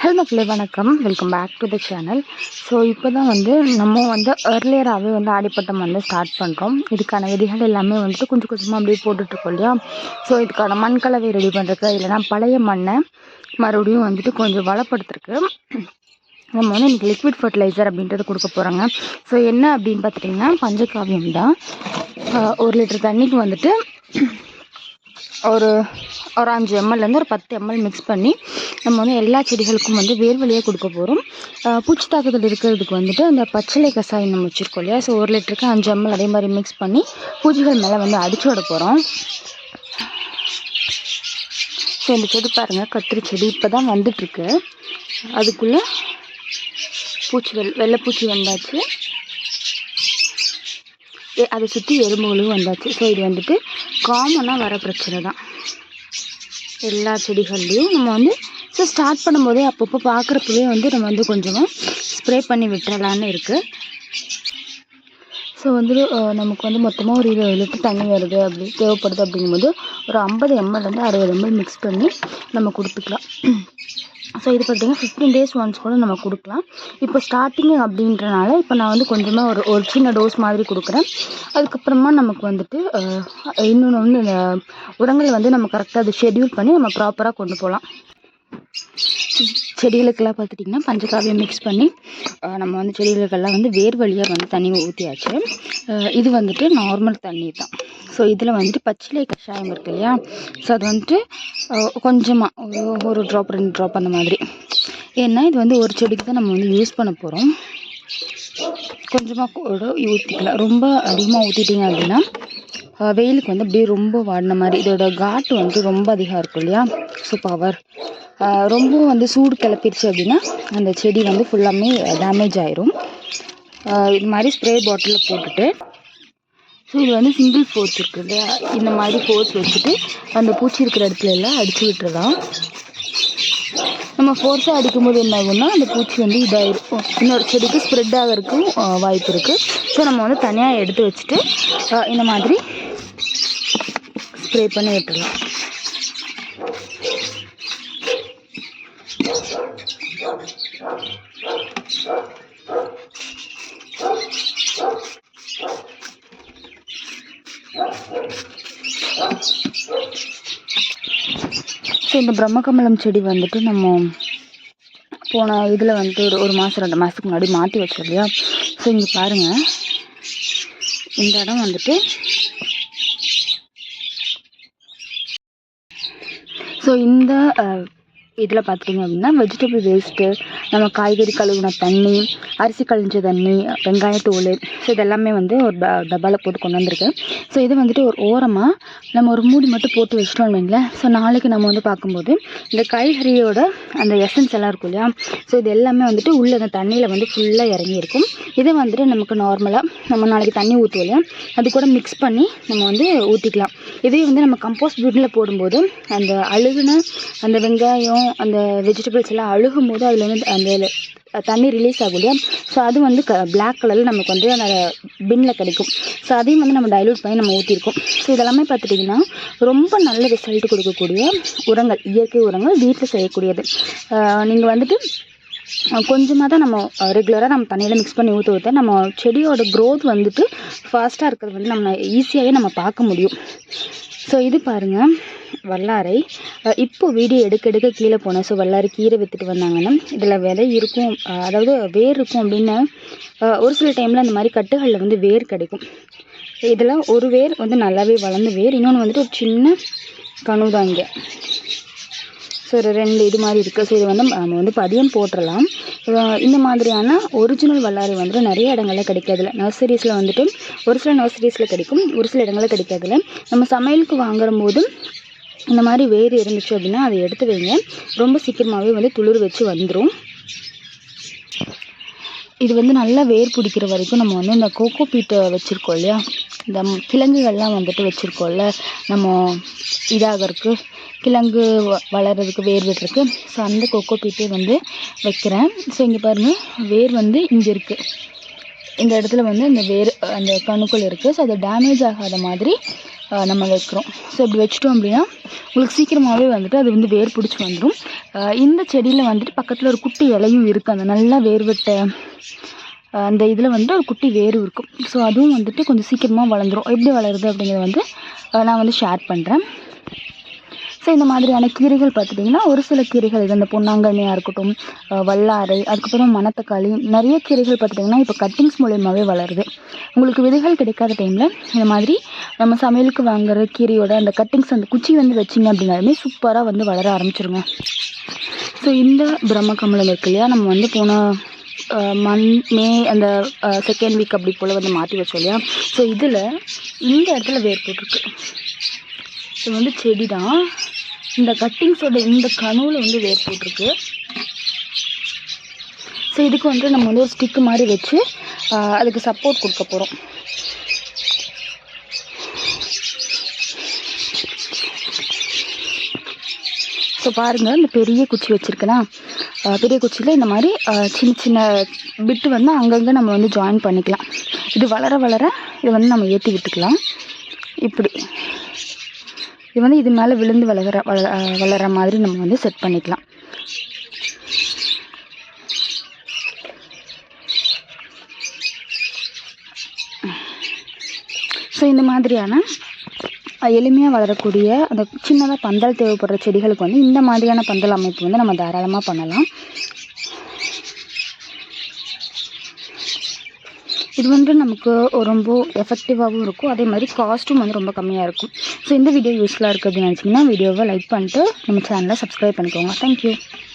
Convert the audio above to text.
Hello மக்களே வணக்கம். Welcome back to the channel so இப்போ தான் வந்து நம்ம வந்து ஏர்லியராகவே வந்து ஆடிப்பட்டம் வந்து ஸ்டார்ட் பண்ணுறோம் இதுக்கான விதிகள் எல்லாமே வந்துட்டு கொஞ்சம் கொஞ்சமாக அப்படியே போட்டுட்ருக்கோம் இல்லையா? ஸோ இதுக்கான மண் கலவை ரெடி பண்ணுறதுக்கு இல்லைனா பழைய மண்ணை மறுபடியும் வந்துட்டு கொஞ்சம் வளப்படுத்துருக்கு நம்ம வந்து இன்றைக்கி லிக்விட் ஃபர்டிலைசர் அப்படின்றது கொடுக்க போகிறாங்க ஸோ என்ன அப்படின்னு பார்த்துட்டிங்கன்னா பஞ்சகாவியம் தான். ஒரு லிட்டர் தண்ணிக்கு வந்துட்டு ஒரு ஒரு அஞ்சு எம்எல்லேருந்து ஒரு பத்து எம்எல் மிக்ஸ் பண்ணி நம்ம வந்து எல்லா செடிகளுக்கும் வந்து வேர்வழியாக கொடுக்க போகிறோம் பூச்சி தாக்குதல் இருக்கிறதுக்கு வந்துட்டு அந்த பச்சிலை கசாயம் நம்ம வச்சுருக்கோம் இல்லையா? ஸோ ஒரு லிட்டருக்கு அஞ்சு எம்எல் அதே மாதிரி மிக்ஸ் பண்ணி பூச்சிகள் மேலே வந்து அடிச்சு விட போகிறோம் ஸோ இந்த செடி பாருங்கள் கத்திரி செடி இப்போ தான் வந்துட்டுருக்கு. அதுக்குள்ளே பூச்சி வெள் வெள்ளைப்பூச்சி வந்தாச்சு. அதை சுற்றி எறும்புகளும் வந்தாச்சு. ஸோ இது வந்துட்டு காமனாக வர பிரச்சனை தான். எல்லா செடிகள்லேயும் நம்ம வந்து ஸோ ஸ்டார்ட் பண்ணும்போதே அப்பப்போ பார்க்குறப்பவே வந்து நம்ம வந்து கொஞ்சமாக ஸ்ப்ரே பண்ணி விட்டுறலான்னு இருக்குது ஸோ வந்து நமக்கு வந்து மொத்தமாக ஒரு இருபது லிட்டர் தண்ணி வருது அப்படி தேவைப்படுது அப்படிங்கும்போது ஒரு ஐம்பது எம்எல்லேருந்து அறுபது எம்எல் மிக்ஸ் பண்ணி நம்ம கொடுத்துக்கலாம். ஸோ இது பார்த்திங்கன்னா ஃபிஃப்டீன் டேஸ் ஒன்ஸ் கூட நம்ம கொடுக்கலாம். இப்போ ஸ்டார்டிங் அப்படின்றனால இப்போ நான் வந்து கொஞ்சமாக ஒரு ஒரு சின்ன டோஸ் மாதிரி கொடுக்குறேன். அதுக்கப்புறமா நமக்கு வந்துட்டு இன்னொன்று வந்து இந்த உரங்கள் வந்து நம்ம கரெக்டாக அதை ஷெடியூல் பண்ணி நம்ம ப்ராப்பராக கொண்டு போகலாம். செடிகளுக்கெல்லாம் பார்த்துட்டிங்கன்னா பஞ்சகாவியம் மிக்ஸ் பண்ணி நம்ம வந்து செடிகளுக்கெல்லாம் வந்து வேர் வழியாக வந்து தண்ணி ஊற்றியாச்சு இது வந்துட்டு நார்மல் தண்ணி தான் ஸோ இதில் வந்துட்டு பச்சிலை கஷாயம் இருக்கு இல்லையா? ஸோ அது வந்துட்டு கொஞ்சமாக ஒரு ஒரு ட்ராப் ரெண்டு ட்ராப் அந்த மாதிரி. ஏன்னா இது வந்து ஒரு செடிக்கு தான் நம்ம வந்து யூஸ் பண்ண போகிறோம் கொஞ்சமாக கூட ஊற்றிக்கலாம் ரொம்ப அதிகமாக ஊற்றிட்டிங்க அப்படின்னா வெயிலுக்கு வந்து அப்படியே ரொம்ப வாடின மாதிரி இதோட காட்டு வந்து ரொம்ப அதிகம் இருக்கும் இல்லையா? ஸோ பவர் ரொம்பவும் வந்து சூடு கிளப்பிடுச்சு அப்படின்னா அந்த செடி வந்து ஃபுல்லாமே டேமேஜ் ஆயிரும். இது மாதிரி ஸ்ப்ரே பாட்டிலில் போட்டுட்டு ஸோ இது வந்து சிங்கிள் ஃபோர்ஸ் இருக்குது இல்லையா? இந்த மாதிரி ஃபோர்ஸ் வச்சுட்டு அந்த பூச்சி இருக்கிற இடத்துல எல்லாம் அடிச்சு விட்டுறலாம். நம்ம ஃபோர்ஸாக அடிக்கும்போது என்ன ஆகும்னா அந்த பூச்சி வந்து இதாகிருக்கும் இன்னொரு செடிக்கு ஸ்ப்ரெட் ஆகிறதுக்கும் வாய்ப்பு இருக்குது ஸோ நம்ம வந்து தனியாக எடுத்து வச்சுட்டு இந்த மாதிரி ஸ்ப்ரே பண்ணி விட்டுடலாம் ஸோ இந்த பிரம்மகமலம் செடி வந்துட்டு நம்ம போன இதில் வந்துட்டு ஒரு ஒரு மாதம் ரெண்டு மாதத்துக்கு முன்னாடி மாற்றி வச்சோம் இல்லையா? ஸோ இங்கே பாருங்கள் இந்த இடம் வந்துட்டு ஸோ இந்த இதில் பார்த்துட்டிங்க அப்படின்னா வெஜிடபிள் வேஸ்ட்டு நம்ம காய்கறி கழுவுன தண்ணி அரிசி கழிஞ்ச தண்ணி வெங்காயத்தோல் ஸோ இதெல்லாமே வந்து ஒரு ட டப்பாவில் போட்டு கொண்டு வந்திருக்கேன். ஸோ இது வந்துட்டு ஒரு ஓரமாக நம்ம ஒரு மூடி மட்டும் போட்டு வச்சிட்டோம் வைங்களேன். ஸோ நாளைக்கு நம்ம வந்து பார்க்கும்போது இந்த காய்கறியோட அந்த எசன்ஸ் எல்லாம் இருக்கும் இல்லையா? ஸோ இது எல்லாமே வந்துட்டு உள்ளே அந்த தண்ணியில் வந்து ஃபுல்லாக இறங்கியிருக்கும். இதை வந்துட்டு நமக்கு நார்மலாக நம்ம நாளைக்கு தண்ணி ஊற்றுவோம் இல்லையா? அது கூட மிக்ஸ் பண்ணி நம்ம வந்து ஊற்றிக்கலாம் இதே வந்து நம்ம கம்போஸ்ட் பீட்டில் போடும்போது அந்த அழுகுன அந்த வெங்காயம் அந்த வெஜிடபிள்ஸ் எல்லாம் அழுகும் போது அதில் வந்து அந்த தண்ணி ரிலீஸ் ஆகும் இல்லையா? ஸோ அது வந்து க பிளாக் கலரில் நமக்கு வந்து அந்த பின்னில் கிடைக்கும். ஸோ அதையும் வந்து நம்ம டைலூட் பண்ணி நம்ம ஊற்றிருக்கோம் ஸோ இதெல்லாமே பார்த்துட்டிங்கன்னா ரொம்ப நல்ல ரிசல்ட் கொடுக்கக்கூடிய உரங்கள் இயற்கை உரங்கள் வீட்டில் செய்யக்கூடியது. நீங்கள் வந்துட்டு கொஞ்சமாக தான் நம்ம ரெகுலராக நம்ம தண்ணியில் மிக்ஸ் பண்ணி ஊற்ற ஊற்ற நம்ம செடியோட க்ரோத் வந்துட்டு ஃபாஸ்ட்டாக இருக்கிறது வந்து நம்ம ஈஸியாகவே நம்ம பார்க்க முடியும். ஸோ இது பாருங்கள் வல்லாரை. இப்போது இப்போ வீடியோ எடுக்க எடுக்க கீழே போனேன் ஸோ வல்லாரை கீரை விற்றுட்டு வந்தாங்கன்னா இதில் விதை இருக்கும் அதாவது வேர் இருக்கும் அப்படின்னு ஒரு சில டைமில் அந்த மாதிரி கட்டுகளில் வந்து வேர் கிடைக்கும். இதில் ஒரு வேர் வந்து நல்லாவே வளர்ந்து வேர் இன்னொன்று வந்துட்டு ஒரு சின்ன கணுதாங்க தான் இங்கே. ஸோ ஒரு ரெண்டு இது மாதிரி இருக்குது ஸோ இது வந்து நம்ம வந்து பதியம் போட்டுடலாம் இந்த மாதிரியான ஒரிஜினல் வல்லாரை வந்துட்டு நிறைய இடங்களில் கிடைக்காதுல. நர்சரிஸில் வந்துட்டு ஒரு சில நர்சரிஸில் கிடைக்கும் ஒரு சில இடங்களில் கிடைக்காதுல. நம்ம சமையலுக்கு வாங்குற போது இந்த மாதிரி வேர் இருந்துச்சு அப்படின்னா அதை எடுத்து வைங்க. ரொம்ப சீக்கிரமாகவே வந்து துளிர் வச்சு வந்துடும் இது வந்து நல்லா வேர் பிடிக்கிற வரைக்கும் நம்ம வந்து இந்த கோகோ பீட்டை வச்சுருக்கோம் இல்லையா? இந்த கிழங்குகள்லாம் வந்துட்டு வச்சுருக்கோம்ல நம்ம இதாகிறதுக்கு கிழங்கு வ- வளர்கிறதுக்கு வேர் விடுறதுக்கு ஸோ அந்த கொக்கோ பீட்டே வந்து வைக்கிறேன். ஸோ இங்கே பாருங்கள் வேர் வந்து இங்கே இருக்குது இந்த இடத்துல வந்து இந்த வேர் அந்த கணுக்கள் இருக்குது ஸோ அது டேமேஜ் ஆகாத மாதிரி நம்ம வைக்கிறோம். ஸோ இப்படி வச்சிட்டோம் அப்படின்னா உங்களுக்கு சீக்கிரமாகவே வந்துட்டு அது வந்து வேர் பிடிச்சி வந்துடும் இந்த செடியில் வந்துட்டு பக்கத்தில் ஒரு குட்டி இலையும் இருக்குது அந்த நல்லா வேர்விட்ட அந்த இதில் வந்து ஒரு குட்டி வேர் இருக்கும். ஸோ அதுவும் வந்துட்டு கொஞ்சம் சீக்கிரமாக வளர்ந்துரும். எப்படி வளருது அப்படிங்கிறத வந்து நான் வந்து ஷேர் பண்ணுறேன் ஸோ இந்த மாதிரியான கீரைகள் பார்த்துட்டிங்கன்னா ஒரு சில கீரைகள் இது இந்த பொன்னாங்கண்ணியாக இருக்கட்டும் வல்லாரை அதுக்கப்புறம் மணத்தக்காளி நிறைய கீரைகள் பார்த்துட்டிங்கன்னா இப்போ கட்டிங்ஸ் மூலியமாகவே வளருது. உங்களுக்கு விதைகள் கிடைக்காத டைமில் இந்த மாதிரி நம்ம சமையலுக்கு வாங்குற கீரையோட அந்த கட்டிங்ஸ் அந்த குச்சி வந்து வச்சிங்க அப்படின்னாலுமே சூப்பராக வந்து வளர ஆரம்பிச்சிருங்க. ஸோ இந்த பிரம்ம கமலம் இருக்கு இல்லையா நம்ம வந்து போன மன் மே அந்த செகண்ட் வீக் அப்படி போல் வந்து மாற்றி வச்சோம் இல்லையா? ஸோ இதில் இந்த இடத்துல வேர் போட்டிருக்கு இது வந்து செடி தான் இந்த கட்டிங்ஸோட இந்த கணுவில் வந்து வேர் போட்டிருக்கு ஸோ இதுக்கு வந்து நம்ம வந்து ஒரு ஸ்டிக்கு மாதிரி வச்சு அதுக்கு சப்போர்ட் கொடுக்க போகிறோம் ஸோ பாருங்கள் இந்த பெரிய குச்சி வச்சுருக்கேனா? பெரிய குச்சியில் இந்த மாதிரி சின்ன சின்ன பிட்டு வந்து அங்கங்கே நம்ம வந்து ஜாயின் பண்ணிக்கலாம். இது வளர வளர இதை வந்து நம்ம ஏற்றி விட்டுக்கலாம். இப்படி. இது வந்து இது மேலே விழுந்து வளர வள அஹ் மாதிரி நம்ம வந்து செட் பண்ணிக்கலாம். ஸோ இந்த மாதிரியான எளிமையாக வளரக்கூடிய அந்த சின்னதாக பந்தல் தேவைப்படுற செடிகளுக்கு வந்து இந்த மாதிரியான பந்தல் அமைப்பு வந்து நம்ம தாராளமாக பண்ணலாம். இது வந்து நமக்கு ரொம்ப எஃபெக்டிவாகவும் இருக்கும். அதே மாதிரி காஸ்ட்டும் வந்து ரொம்ப கம்மியாக இருக்கும். ஸோ இந்த வீடியோ யூஸ்ஃபுல்லாக இருக்குது அப்படின்னு நினச்சிங்கன்னா வீடியோவை லைக் பண்ணிட்டு நம்ம சேனலை சப்ஸ்கிரைப் பண்ணிக்கோங்க. தேங்க்யூ